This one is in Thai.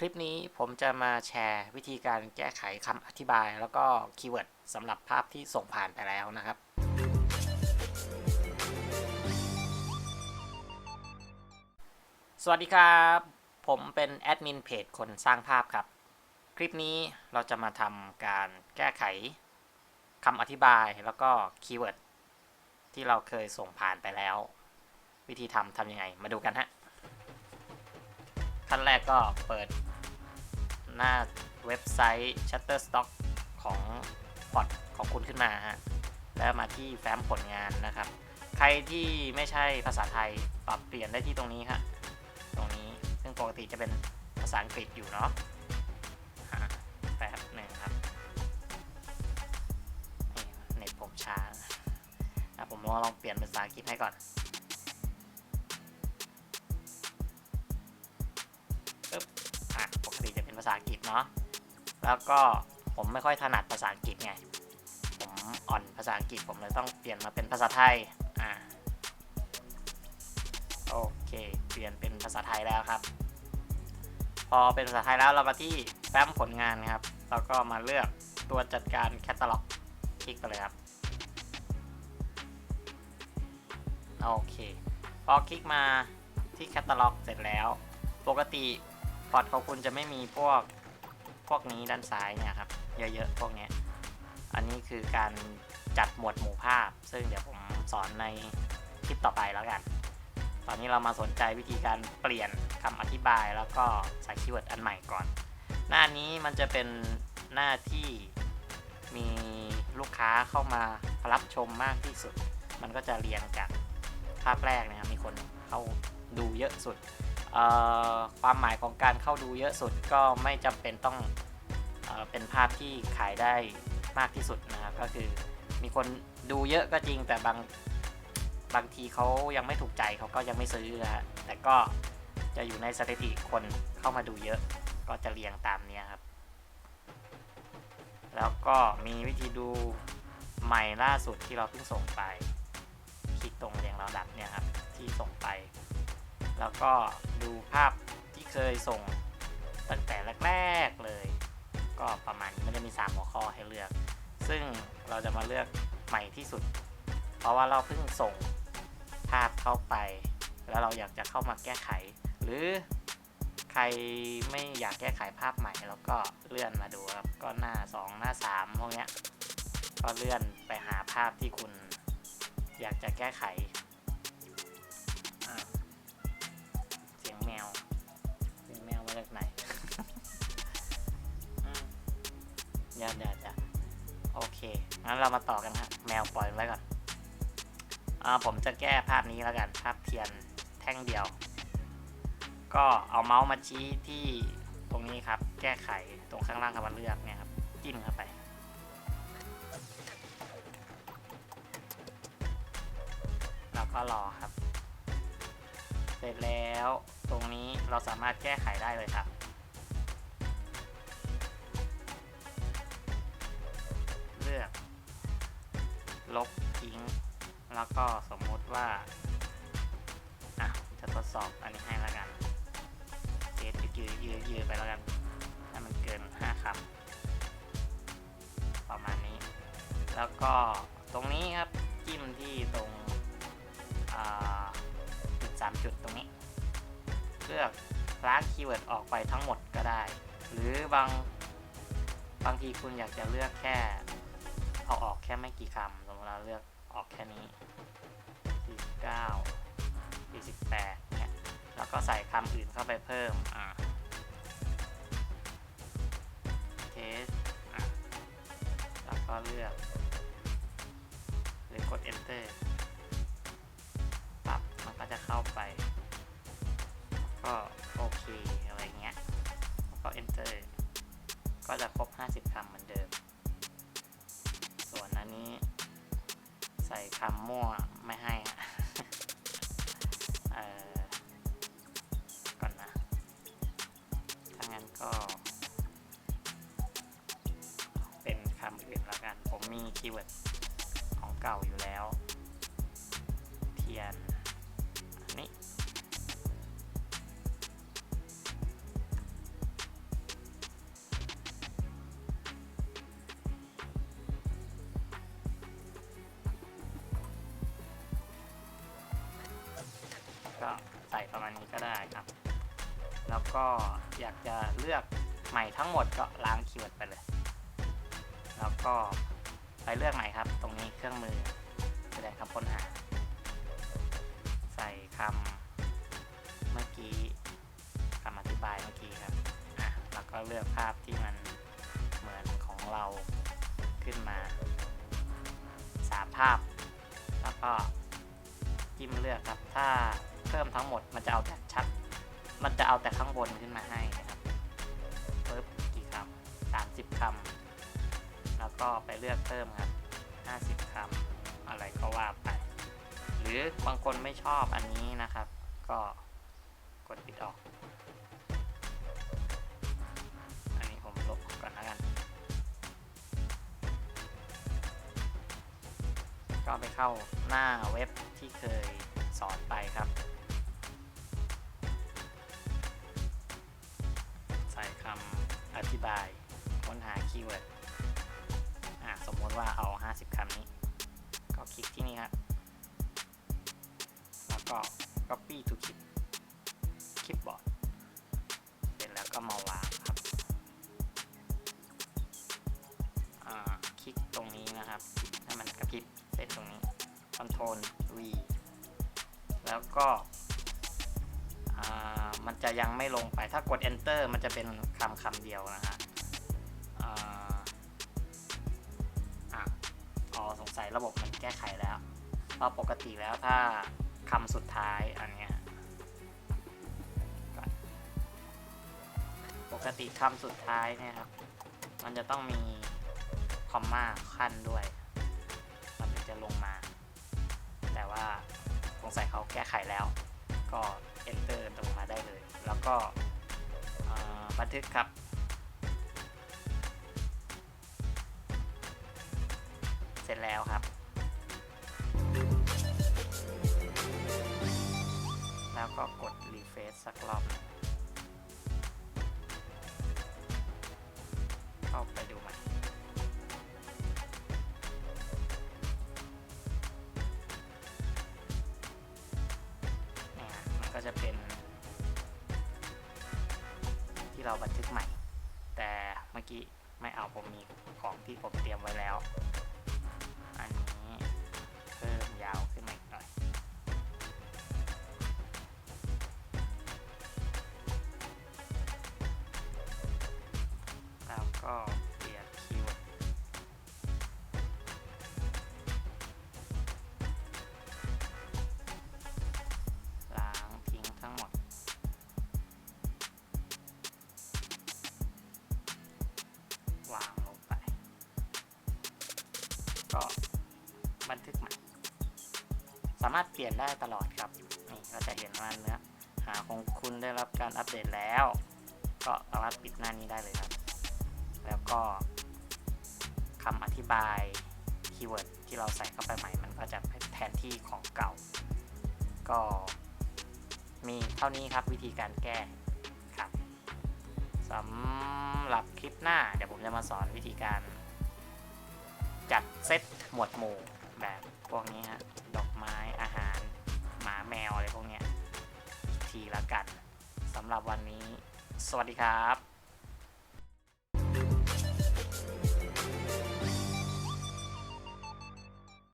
คลิปนี้ผมจะมาแชร์วิธีการแก้ไขคำอธิบาย แล้วก็คีย์เวิร์ดสำหรับภาพที่ส่งผ่านไปแล้วนะครับ สวัสดีครับ ผมเป็นแอดมินเพจคนสร้างภาพครับ คลิปนี้เราจะมาทำการแก้ไขคำอธิบายแล้วก็คีย์เวิร์ดที่เราเคยส่งผ่านไปแล้ว วิธีทำทำยังไงมาดูกันฮะ ขั้นแรกก็เปิดหน้าเว็บไซต์ Shutterstock ของพอร์ตของคุณขึ้นมาฮะ แล้วมาที่แฟ้มผลงานนะครับ ใครที่ไม่ใช่ภาษาไทยปรับเปลี่ยนได้ที่ตรงนี้ฮะ ตรงนี้ ซึ่งปกติจะเป็นภาษาอังกฤษอยู่เนาะแป๊บหนึ่งครับนี่เน็ตผมช้าผมลองเปลี่ยนเป็นภาษาอังกฤษให้ก่อน ษาอังกฤษเนาะแล้วก็ผมไม่ค่อยถนัดภาษาอังกฤษไงผมอ่อนภาษาอังกฤษผมเลยต้องเปลี่ยนมาเป็นภาษาไทยอ่าโอเค เปลี่ยนเป็นภาษาไทยแล้วครับ พอเป็นภาษาไทยแล้วเรามาที่แฟ้มผลงานครับ แล้วก็มาเลือกตัวจัดการแคตตาล็อกคลิกไปเลยครับ โอเค พอคลิกมาที่แคตตาล็อกเสร็จแล้ว ปกติ พอร์ตของคุณจะไม่มีพวกพวกนี้ด้านซ้ายเนี่ยครับ เยอะๆ พวกนี้ อันนี้คือการจัดหมวดหมู่ภาพ ซึ่งเดี๋ยวผมสอนในคลิปต่อไปแล้วกัน ตอนนี้เรามาสนใจวิธีการเปลี่ยนคำอธิบายแล้วก็ใส่คีย์เวิร์ดอันใหม่ก่อน หน้านี้มันจะเป็นหน้าที่มีลูกค้าเข้ามารับชมมากที่สุด มันก็จะเรียงจากภาพแรกนะครับมีคนเข้าดูเยอะสุด ความหมายของการเข้าดูเยอะสุดก็ไม่จำเป็นต้องเอเป็นภาพที่ขายได้มากที่สุดนะครับก็คือมีคนดูเยอะก็จริงแต่บางบางทีเขายังไม่ถูกใจเขาก็ยังไม่ซื้อนะฮะแต่ก็จะอยู่ในสถิติคนเข้ามาดูเยอะ ก็จะเรียงตามเนี้ยครับ แล้วก็มีวิธีดูใหม่ล่าสุดที่เราเพิ่งส่งไป คลิกตรงเรียงลำดับเนี่ยครับที่ส่งไป แล้วก็ดูภาพที่เคยส่งตั้งแต่แรกๆเลย ก็ประมาณนี้มันจะมี 3 หัวข้อให้เลือก ซึ่งเราจะมาเลือกใหม่ที่สุด เพราะว่าเราเพิ่งส่งภาพเข้าไป แล้วเราอยากจะเข้ามาแก้ไข หรือใครไม่อยากแก้ไขภาพใหม่ แล้วก็เลื่อนมาดูครับก็หน้า 2 หน้า 3 พวกเนี้ยก็เลื่อนไปหาภาพที่คุณอยากจะแก้ไข มาจากไหนเดี๋ยวเดี๋ยวเดี๋ยวโอเค งั้นเรามาต่อกันฮะ แมวปล่อยไว้ก่อนอ่าผมจะแก้ภาพนี้แล้วกัน ภาพเทียนแท่งเดียว ก็เอาเมาส์มาชี้ที่ตรงนี้ครับ แก้ไขตรงข้างล่างคำว่าเลือกเนี่ยครับ จิ้มเข้าไป แล้วก็รอครับ เสร็จแล้วตรงนี้เราสามารถแก้ไขได้เลยครับ เลือก ลบทิ้ง แล้วก็สมมุติว่า อะ จะทดสอบอันนี้ให้แล้วกันเยืดยืดยืดยืดไปแล้วกันให้มันเกิน 5คำประมาณนี้ แล้วก็ตรงนี้ครับ จิ้มที่ตรงอ่า จุดสามจุดตรงนี้ เลือกล้างคีย์เวิร์ดออกไปทั้งหมดก็ได้ หรือบางบางทีคุณอยากจะเลือกแค่ เอาออกแค่ไม่กี่คำสมมติเราเลือกออกแค่นี้49 48เนี่ยแล้วก็ใส่คำอื่นเข้าไปเพิ่มอ่าเทสแล้วก็เลือก หรือกด enter จะเข้าไป ก็โอเคอะไรเงี้ยแล้วก็ enter ก็จะครบ 50คำเหมือนเดิม ส่วนอันนี้ใส่คำมั่วไม่ให้เออก่อนนะ ถ้างั้นก็เป็นคำอื่นแล้วกัน ผมมีคีย์เวิร์ดของเก่าอยู่แล้ว เทียน ใส่ประมาณนี้ก็ได้ครับ แล้วก็อยากจะเลือกใหม่ทั้งหมดก็ล้างคีย์เวิร์ดไปเลย แล้วก็ไปเลือกใหม่ครับ ตรงนี้เครื่องมือแสดงคำค้นหา ใส่คำเมื่อกี้คำอธิบายเมื่อกี้ครับอะแล้วก็เลือกภาพที่มันเหมือนของเราขึ้นมาสามภาพ แล้วก็จิ้มเลือกครับถ้า เพิ่มทั้งหมดมันจะเอาแต่ชัด มันจะเอาแต่ข้างบนขึ้นมาให้นะครับปึ๊บกี่คำสามสิบคำแล้วก็ไปเลือกเพิ่มครับห้าสิบคำอะไรก็ว่าไป หรือบางคนไม่ชอบอันนี้นะครับ ก็กดปิดออก อันนี้ผมลบก่อนแล้วกัน ก็ไปเข้าหน้าเว็บที่เคยสอนไปครับ อธิบายค้นหาคีย์เวิร์ดสมมติว่าเอา 50คำนี้ ก็คลิกที่นี่ครับแล้วก็ copy to clip clipboard เสร็จแล้วก็มาวางครับคลิกตรงนี้นะครับให้มันกระพริบเส้นตรงนี้ Ctrl V แล้วก็ มันจะยังไม่ลงไปถ้ากด Enter มันจะเป็นคำคำเดียวนะฮะอ๋อสงสัยระบบมันแก้ไขแล้วเพราะปกติแล้วถ้าคำสุดท้ายอันเนี้ยปกติคำสุดท้ายเนี่ยครับ มันจะต้องมีคอมมาขั้นด้วยมันถึงจะลงมา แต่ว่าสงสัยเขาแก้ไขแล้ว ก็ enter ก็บันทึกครับ เสร็จแล้วครับ แล้วก็กด refresh สักรอบเข้าไป ที่เราบันทึกใหม่ แต่เมื่อกี้ไม่เอาผมมีของที่ผมเตรียมไว้แล้วางลงไป ก็บันทึกใหม่ สามารถเปลี่ยนได้ตลอดครับ นี่ก็จะเห็นว่าเนื้อหาของคุณได้รับการอัปเดตแล้ว ก็สามารถปิดหน้านี้ได้เลยครับ แล้วก็คำอธิบายคีย์เวิร์ดที่เราใส่เข้าไปใหม่ มันก็จะแทนที่ของเก่า ก็มีเท่านี้ครับวิธีการแก้ สำหรับคลิปหน้า เดี๋ยวผมจะมาสอนวิธีการ จัดเซตหมวดหมู่แบบพวกนี้ฮะ ดอกไม้อาหารหมาแมวอะไรพวกนี้อีกทีละกันสำหรับวันนี้ สวัสดีครับ